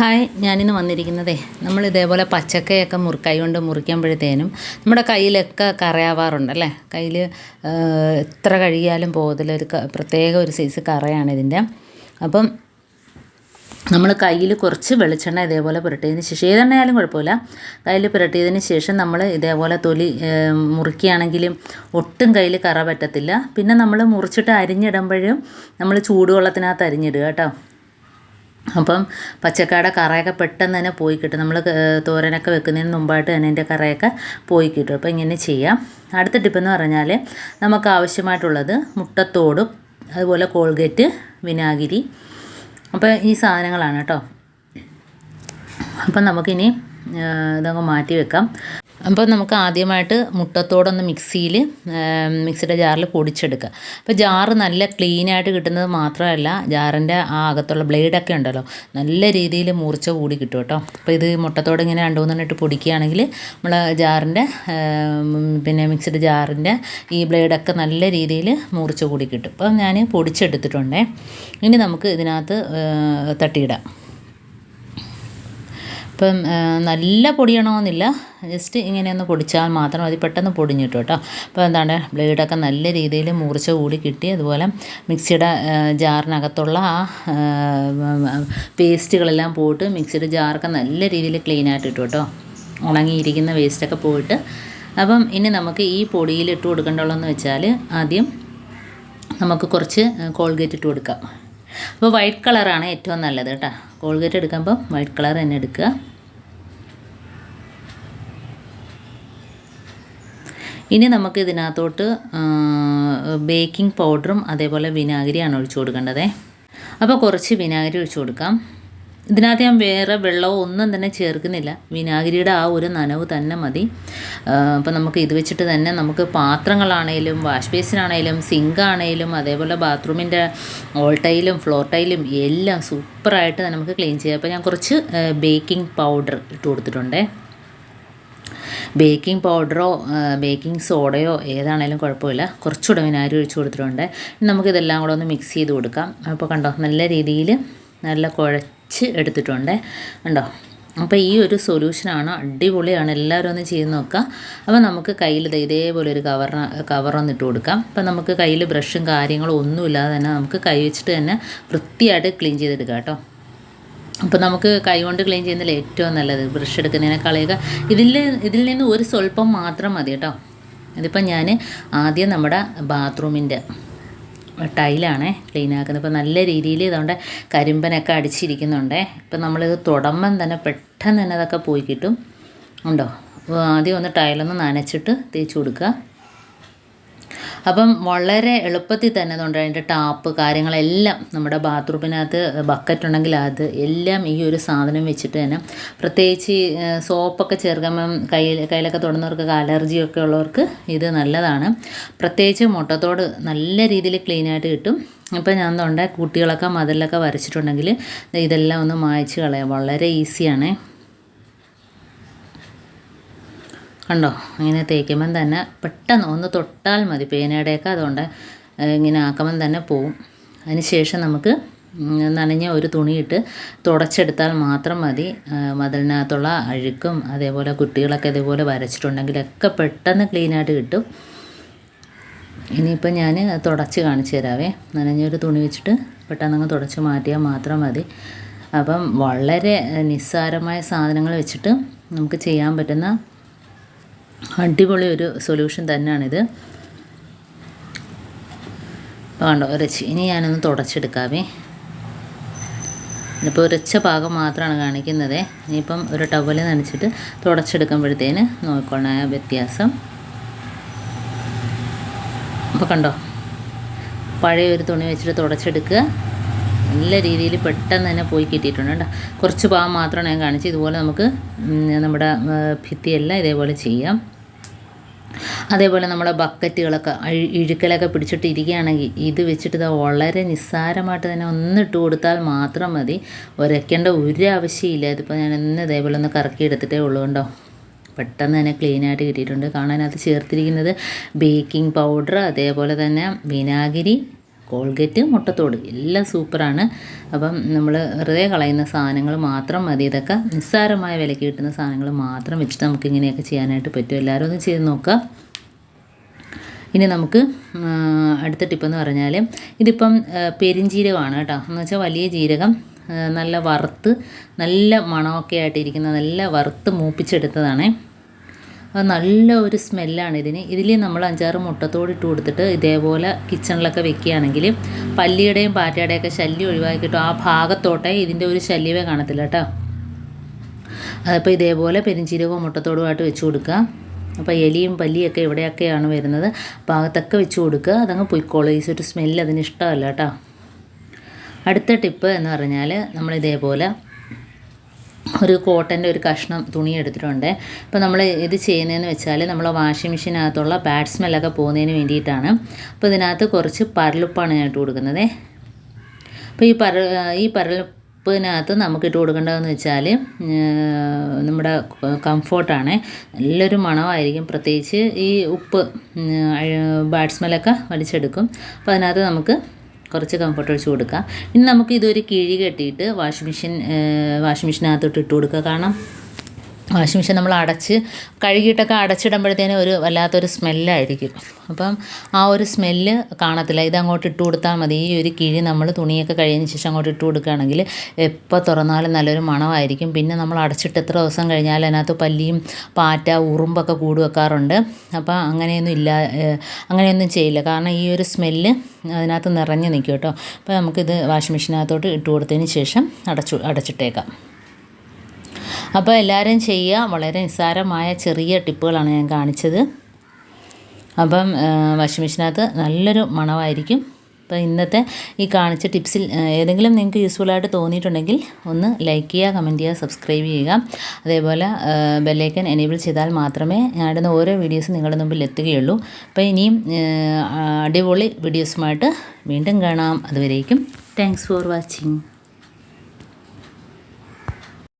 Hi ഞാനിന്ന് വന്നിരിക്കുന്നതേ നമ്മൾ ഇതേപോലെ പച്ചക്കയൊക്കെ മുറുക്കൈ കൊണ്ട് മുറിക്കുമ്പോഴത്തേനും നമ്മുടെ കയ്യിലൊക്കെ കറയാവാറുണ്ട് അല്ലേ? കയ്യിൽ എത്ര കഴുകിയാലും പോകത്തില്ല പ്രത്യേക ഒരു സൈസ് കറയാണ് ഇതിന്റെ. അപ്പം നമ്മൾ കയ്യിൽ കുറച്ച് വെളിച്ചെണ്ണ ഇതേപോലെ പുരട്ടിയതിന് ശേഷം ഏതെണ്ണയാലും കുഴപ്പമില്ല. കയ്യിൽ പുരട്ടിയതിന് ശേഷം നമ്മൾ ഇതേപോലെ തൊലി മുറുക്കിയാണെങ്കിലും ഒട്ടും കയ്യിൽ കറ പറ്റത്തില്ല. പിന്നെ നമ്മൾ മുറിച്ചിട്ട് അരിഞ്ഞിടുമ്പോഴും നമ്മൾ ചൂടുവെള്ളത്തിനകത്ത് അരിഞ്ഞിടുക കേട്ടോ. അപ്പം പച്ചക്കായുടെ കറയൊക്കെ പെട്ടെന്ന് തന്നെ പോയി കിട്ടും. നമ്മൾ തോരനൊക്കെ വെക്കുന്നതിന് മുമ്പായിട്ട് തന്നെ അതിന്റെ കറയൊക്കെ പോയി കിട്ടും. അപ്പോൾ ഇങ്ങനെ ചെയ്യാം. അടുത്ത ടിപ്പെന്ന് പറഞ്ഞാൽ നമുക്ക് ആവശ്യമായിട്ടുള്ളത് മുട്ടത്തോടും അതുപോലെ കോൾഗേറ്റ് വിനാഗിരി. അപ്പോൾ ഈ സാധനങ്ങളാണ് കേട്ടോ. അപ്പം നമുക്കിനി ഇതങ്ങ് മാറ്റി വെക്കാം. അപ്പോൾ നമുക്ക് ആദ്യമായിട്ട് മുട്ടത്തോടൊന്ന് മിക്സിയിൽ മിക്സിയുടെ ജാറിൽ പൊടിച്ചെടുക്കുക. അപ്പോൾ ജാറ് നല്ല ക്ലീനായിട്ട് കിട്ടുന്നത് മാത്രമല്ല ജാറിന്റെ ആ അകത്തുള്ള ബ്ലേഡൊക്കെ ഉണ്ടല്ലോ നല്ല രീതിയിൽ മൂർച്ച കൂടി കിട്ടും കേട്ടോ. അപ്പോൾ ഇത് മുട്ടത്തോട് ഇങ്ങനെ രണ്ട് മൂന്നെണ്ണം ഇട്ട് പൊടിക്കുകയാണെങ്കിൽ നമ്മൾ ജാറിന്റെ പിന്നെ മിക്സിയുടെ ജാറിന്റെ ഈ ബ്ലേഡൊക്കെ നല്ല രീതിയിൽ മൂർച്ച കൂടി കിട്ടും. അപ്പോൾ ഞാൻ പൊടിച്ചെടുത്തിട്ടുണ്ടേ. ഇനി നമുക്ക് ഇതിനകത്ത് തട്ടിയിടാം. ഇപ്പം നല്ല പൊടിയണമെന്നില്ല ജസ്റ്റ് ഇങ്ങനെ ഒന്ന് പൊടിച്ചാൽ മാത്രം മതി. പെട്ടെന്ന് പൊടിഞ്ഞു കിട്ടും കേട്ടോ അപ്പോൾ എന്താണ് ബ്ലേഡൊക്കെ നല്ല രീതിയിൽ മൂർച്ച കൂടി കിട്ടി. അതുപോലെ മിക്സിയുടെ ജാറിനകത്തുള്ള ആ പേസ്റ്റുകളെല്ലാം പോയിട്ട് മിക്സിയുടെ ജാറൊക്കെ നല്ല രീതിയിൽ ക്ലീൻ ആയിട്ട് ഇട്ടു കേട്ടോ ഉണങ്ങിയിരിക്കുന്ന വേസ്റ്റൊക്കെ പോയിട്ട്. അപ്പം ഇനി നമുക്ക് ഈ പൊടിയിൽ ഇട്ട് കൊടുക്കേണ്ടുള്ളതെന്ന് വെച്ചാൽ ആദ്യം നമുക്ക് കുറച്ച് കോൾഗേറ്റ് ഇട്ട് കൊടുക്കാം. അപ്പോൾ വൈറ്റ് കളറാണ് ഏറ്റവും നല്ലത് കേട്ടോ. കോൾഗേറ്റ് എടുക്കുമ്പോൾ വൈറ്റ് കളർ തന്നെ എടുക്കുക. ഇനി നമുക്ക് ഇതിനകത്തോട്ട് ബേക്കിംഗ് പൗഡറും അതേപോലെ വിനാഗിരിയാണ് ഒഴിച്ചു കൊടുക്കേണ്ടത്. അപ്പോൾ കുറച്ച് വിനാഗിരി ഒഴിച്ചു കൊടുക്കാം. ഇതിനകത്ത് ഞാൻ വേറെ വെള്ളമോ ഒന്നും തന്നെ ചേർക്കുന്നില്ല. വിനാഗിരിയുടെ ആ ഒരു നനവ് തന്നെ മതി. അപ്പോൾ നമുക്ക് ഇത് വെച്ചിട്ട് തന്നെ നമുക്ക് പാത്രങ്ങളാണേലും വാഷ് ബേസിനാണേലും സിങ്കാണേലും അതേപോലെ ബാത്റൂമിന്റെ ഓൾ ടൈലും ഫ്ലോർ ടൈലും എല്ലാം സൂപ്പറായിട്ട് നമുക്ക് ക്ലീൻ ചെയ്യാം. അപ്പോൾ ഞാൻ കുറച്ച് ബേക്കിംഗ് പൗഡർ ഇട്ട് കൊടുത്തിട്ടുണ്ടേ. ബേക്കിംഗ് പൗഡറോ ബേക്കിംഗ് സോഡയോ ഏതാണേലും കുഴപ്പമില്ല. കുറച്ചുകൂടെ വിനാഗിരി ഒഴിച്ചു കൊടുത്തിട്ടുണ്ട്. നമുക്കിതെല്ലാം കൂടെ ഒന്ന് മിക്സ് ചെയ്ത് കൊടുക്കാം. അപ്പോൾ കണ്ടോ നല്ല രീതിയിൽ നല്ല കുഴച്ച് എടുത്തിട്ടുണ്ട്. കണ്ടോ? അപ്പോൾ ഈ ഒരു സൊല്യൂഷനാണ് അടിപൊളിയാണ്. എല്ലാവരും ഒന്ന് ചെയ്ത് നോക്കുക അപ്പോൾ നമുക്ക് കയ്യിൽ ഇതേപോലെ ഒരു കവർ കവറൊന്ന് ഇട്ട് കൊടുക്കാം. അപ്പോൾ നമുക്ക് കയ്യിൽ ബ്രഷും കാര്യങ്ങളും ഒന്നുമില്ലാതെ തന്നെ നമുക്ക് കൈ വെച്ചിട്ട് തന്നെ വൃത്തിയായിട്ട് ക്ലീൻ ചെയ്തെടുക്കാം കേട്ടോ. അപ്പോൾ നമുക്ക് കൈകൊണ്ട് ക്ലീൻ ചെയ്യുന്നതിൽ ഏറ്റവും നല്ലത് ബ്രഷ് കളയുക ഇതിൽ ഇതിൽ നിന്ന് ഒരു സ്വല്പം മാത്രം മതി കേട്ടോ. ഇതിപ്പോൾ ഞാൻ ആദ്യം നമ്മുടെ ബാത്റൂമിന്റെ ടൈലാണ് ക്ലീൻ ആക്കുന്നത്. ഇപ്പോൾ നല്ല രീതിയിൽ ഇതുകൊണ്ട് കരിമ്പനൊക്കെ അടിച്ചിരിക്കുന്നുണ്ടേ. ഇപ്പം നമ്മളിത് തുടമ്പം തന്നെ പെട്ടെന്ന് തന്നെ അതൊക്കെ പോയി കിട്ടും. ഉണ്ടോ? ആദ്യം ഒന്ന് ടൈലൊന്ന് നനച്ചിട്ട് തേച്ച് കൊടുക്കുക. അപ്പം വളരെ എളുപ്പത്തിൽ തന്നെ അതുകൊണ്ട് അതിന്റെ ടാപ്പ് കാര്യങ്ങളെല്ലാം നമ്മുടെ ബാത്റൂമിനകത്ത് ബക്കറ്റ് ഉണ്ടെങ്കിൽ അത് എല്ലാം ഈ ഒരു സാധനം വെച്ചിട്ട് തന്നെ പ്രത്യേകിച്ച് സോപ്പൊക്കെ ചേർക്കുമ്പം കയ്യിൽ കയ്യിലൊക്കെ തൊടുന്നവർക്കൊക്കെ അലർജിയൊക്കെ ഉള്ളവർക്ക് ഇത് നല്ലതാണ്. പ്രത്യേകിച്ച് മുട്ടത്തോട് നല്ല രീതിയിൽ ക്ലീനായിട്ട് കിട്ടും. ഇപ്പം ഞാൻ തൊണ്ട കുട്ടികളൊക്കെ മതിലൊക്കെ വരച്ചിട്ടുണ്ടെങ്കിൽ ഇതെല്ലാം ഒന്ന് മായ്ച്ച് കളയാം. വളരെ ഈസിയാണേ. കണ്ടോ? ഇങ്ങനെ തേക്കുമ്പം തന്നെ പെട്ടെന്ന് ഒന്ന് തൊട്ടാൽ മതി പേനയുടെയൊക്കെ അതുകൊണ്ട് ഇങ്ങനെ ആക്കുമ്പം തന്നെ പോവും. അതിന് ശേഷം നമുക്ക് നനഞ്ഞ ഒരു തുണിയിട്ട് തുടച്ചെടുത്താൽ മാത്രം മതി. മതിലിനകത്തുള്ള അഴുക്കും അതേപോലെ കുട്ടികളൊക്കെ ഇതേപോലെ വരച്ചിട്ടുണ്ടെങ്കിലൊക്കെ പെട്ടെന്ന് ക്ലീനായിട്ട് കിട്ടും. ഇനിയിപ്പോൾ ഞാൻ തുടച്ച് കാണിച്ചു തരാവേ. നനഞ്ഞൊരു തുണി വെച്ചിട്ട് പെട്ടെന്ന് അങ്ങ് തുടച്ച് മാറ്റിയാൽ മാത്രം മതി. അപ്പം വളരെ നിസ്സാരമായ സാധനങ്ങൾ വെച്ചിട്ട് നമുക്ക് ചെയ്യാൻ പറ്റുന്ന അടിപൊളി ഒരു സൊല്യൂഷൻ തന്നെയാണിത്. കണ്ടോ ഒരച്ച് ഇനി ഞാനൊന്ന് തുടച്ചെടുക്കാവേ. ഇപ്പോൾ ഒരച്ച ഭാഗം മാത്രമാണ് കാണിക്കുന്നത്. ഇനിയിപ്പം ഒരു ടവൽ നനച്ചിട്ട് തുടച്ചെടുക്കുമ്പോഴത്തേന് നോക്കണം വ്യത്യാസം. അപ്പോൾ കണ്ടോ? പഴയ ഒരു തുണി വെച്ചിട്ട് തുടച്ചെടുക്കുക. നല്ല രീതിയിൽ പെട്ടെന്ന് തന്നെ പോയി കിട്ടിയിട്ടുണ്ട് കേട്ടോ. കുറച്ച് ഭാഗം മാത്രമാണ് ഞാൻ കാണിച്ചത് ഇതുപോലെ നമുക്ക് നമ്മുടെ ഭിത്തിയെല്ലാം ഇതേപോലെ ചെയ്യാം. അതേപോലെ നമ്മളെ ബക്കറ്റുകളൊക്കെ ഇഴുക്കലൊക്കെ പിടിച്ചിട്ട് ഇരിക്കുകയാണെങ്കിൽ ഇത് വെച്ചിട്ട് ഇത് വളരെ നിസ്സാരമായിട്ട് തന്നെ ഒന്ന് ഇട്ട് കൊടുത്താൽ മാത്രം മതി. ഒരയ്ക്കേണ്ട ഒരു ആവശ്യമില്ല. ഇതിപ്പോൾ ഞാൻ ഇന്ന് ഇതേപോലെ ഒന്ന് കറക്കി എടുത്തിട്ടേ ഉള്ളൂ കേട്ടോ. പെട്ടെന്ന് തന്നെ ക്ലീൻ ആയിട്ട് കിട്ടിയിട്ടുണ്ട്. കാണാനകത്ത് ചേർത്തിരിക്കുന്നത് ബേക്കിംഗ് പൗഡർ അതേപോലെ തന്നെ വിനാഗിരി കോൾഗേറ്റ് മുട്ടത്തോട്. എല്ലാം സൂപ്പറാണ്. അപ്പം നമ്മൾ വെറുതെ കളയുന്ന സാധനങ്ങൾ മാത്രം മതി. ഇതൊക്കെ നിസ്സാരമായ വിലയ്ക്ക് കിട്ടുന്ന സാധനങ്ങൾ മാത്രം വെച്ചിട്ട് നമുക്ക് ഇങ്ങനെയൊക്കെ ചെയ്യാനായിട്ട് പറ്റും. എല്ലാവരും ഒന്ന് ചെയ്ത് നോക്കുക. ഇനി നമുക്ക് അടുത്ത ടിപ്പെന്ന് പറഞ്ഞാൽ ഇതിപ്പം പെരിഞ്ജീരകമാണ് കേട്ടോ. എന്ന് വെച്ചാൽ വലിയ ജീരകം നല്ല വറുത്ത് നല്ല മണമൊക്കെ ആയിട്ടിരിക്കുന്ന നല്ല വറുത്ത് മൂപ്പിച്ചെടുത്തതാണേ. നല്ല ഒരു സ്മെല്ലാണ് ഇതിന്. ഇതിൽ നമ്മൾ അഞ്ചാറ് മുട്ടത്തോട് ഇട്ട് കൊടുത്തിട്ട് ഇതേപോലെ കിച്ചണിലൊക്കെ വെക്കുകയാണെങ്കിൽ പല്ലിയുടെയും പാറ്റയുടെയൊക്കെ ശല്യം ഒഴിവാക്കി കിട്ടും ആ ഭാഗത്തോട്ടെ ഇതിന്റെ ഒരു ശല്യമേ കാണത്തില്ല കേട്ടോ. അതിപ്പോൾ ഇതേപോലെ പെരിഞ്ചീരകവും മുട്ടത്തോടുമായിട്ട് വെച്ച് കൊടുക്കുക. അപ്പോൾ എലിയും പല്ലിയൊക്കെ ഇവിടെയൊക്കെയാണ് വരുന്നത്. അകത്തൊക്കെ വെച്ച് കൊടുക്കുക. അതങ്ങ് പൊയ്ക്കോളും. ഈ ഒരു സ്മെല്ല് അതിന് ഇഷ്ടമല്ല കേട്ടോ. അടുത്ത ടിപ്പ് എന്ന് പറഞ്ഞാൽ നമ്മൾ ഇതേപോലെ ഒരു കോട്ടന്റെ ഒരു കഷ്ണം തുണി എടുത്തിട്ടുണ്ട്. അപ്പോൾ നമ്മൾ ഇത് ചെയ്യുന്നതെന്ന് വെച്ചാൽ നമ്മൾ വാഷിംഗ് മെഷീനകത്തുള്ള ബാഡ് സ്മെല്ലൊക്കെ പോകുന്നതിന് വേണ്ടിയിട്ടാണ്. അപ്പോൾ ഇതിനകത്ത് കുറച്ച് പരലുപ്പാണ് ഞാൻ ഇട്ട് കൊടുക്കുന്നത്. അപ്പോൾ ഈ പര ഈ പരലുപ്പിനകത്ത് നമുക്ക് ഇട്ട് കൊടുക്കേണ്ടതെന്ന് വെച്ചാൽ നമ്മുടെ കംഫോർട്ടാണ്. നല്ലൊരു മണമായിരിക്കും. പ്രത്യേകിച്ച് ഈ ഉപ്പ് ബാഡ് സ്മെല്ലൊക്കെ വലിച്ചെടുക്കും. അപ്പോൾ അതിനകത്ത് നമുക്ക് കുറച്ച് കംഫർട്ട് ഒഴിച്ച് കൊടുക്കാം. ഇനി നമുക്ക് ഇതൊരു കിഴി കെട്ടിയിട്ട് വാഷിംഗ് മെഷീൻ വാഷിംഗ് മെഷീനകത്തോട്ട് ഇട്ട് കൊടുക്കുക. കാരണം വാഷിംഗ് മെഷീൻ നമ്മൾ അടച്ച് കഴുകിയിട്ടൊക്കെ അടച്ചിടുമ്പോഴത്തേനും ഒരു വല്ലാത്തൊരു സ്മെല്ലായിരിക്കും. അപ്പം ആ ഒരു സ്മെല്ല് കാണത്തില്ല. ഇത് അങ്ങോട്ട് ഇട്ട് കൊടുത്താൽ മതി. ഈ ഒരു കിഴി നമ്മൾ തുണിയൊക്കെ കഴിഞ്ഞതിന് ശേഷം അങ്ങോട്ട് ഇട്ട് കൊടുക്കുകയാണെങ്കിൽ എപ്പോൾ തുറന്നാലും നല്ലൊരു മണമായിരിക്കും. പിന്നെ നമ്മൾ അടച്ചിട്ട് എത്ര ദിവസം കഴിഞ്ഞാൽ അതിനകത്ത് പല്ലിയും പാറ്റ ഉറുമ്പൊക്കെ കൂട് വെക്കാറുണ്ട്. അപ്പോൾ അങ്ങനെയൊന്നും ഇല്ല അങ്ങനെയൊന്നും ചെയ്യില്ല. കാരണം ഈ ഒരു സ്മെല്ല് അതിനകത്ത് നിറഞ്ഞു നിൽക്കും കേട്ടോ. അപ്പോൾ നമുക്കിത് വാഷിംഗ് മെഷീനകത്തോട്ട് ഇട്ട് കൊടുത്തതിന് ശേഷം അടച്ചു അടച്ചിട്ടേക്കാം. അപ്പോൾ എല്ലാവരും ചെയ്യുക. വളരെ നിസ്സാരമായ ചെറിയ ടിപ്പുകളാണ് ഞാൻ കാണിച്ചത്. അപ്പം വാഷിംഗ് മെഷീനകത്ത് നല്ലൊരു മണമായിരിക്കും. അപ്പോൾ ഇന്നത്തെ ഈ കാണിച്ച ടിപ്സിൽ ഏതെങ്കിലും നിങ്ങൾക്ക് യൂസ്ഫുള്ളായിട്ട് തോന്നിയിട്ടുണ്ടെങ്കിൽ ഒന്ന് ലൈക്ക് ചെയ്യുക കമന്റ് ചെയ്യുക സബ്സ്ക്രൈബ് ചെയ്യുക. അതേപോലെ ബെല്ലൈക്കൻ എനേബിൾ ചെയ്താൽ മാത്രമേ ഞാനിടുന്ന ഓരോ വീഡിയോസും നിങ്ങളുടെ മുമ്പിൽ എത്തുകയുള്ളൂ. അപ്പോൾ ഇനിയും അടിപൊളി വീഡിയോസുമായിട്ട് വീണ്ടും കാണാം. അതുവരേക്കും താങ്ക്സ് ഫോർ വാച്ചിങ്.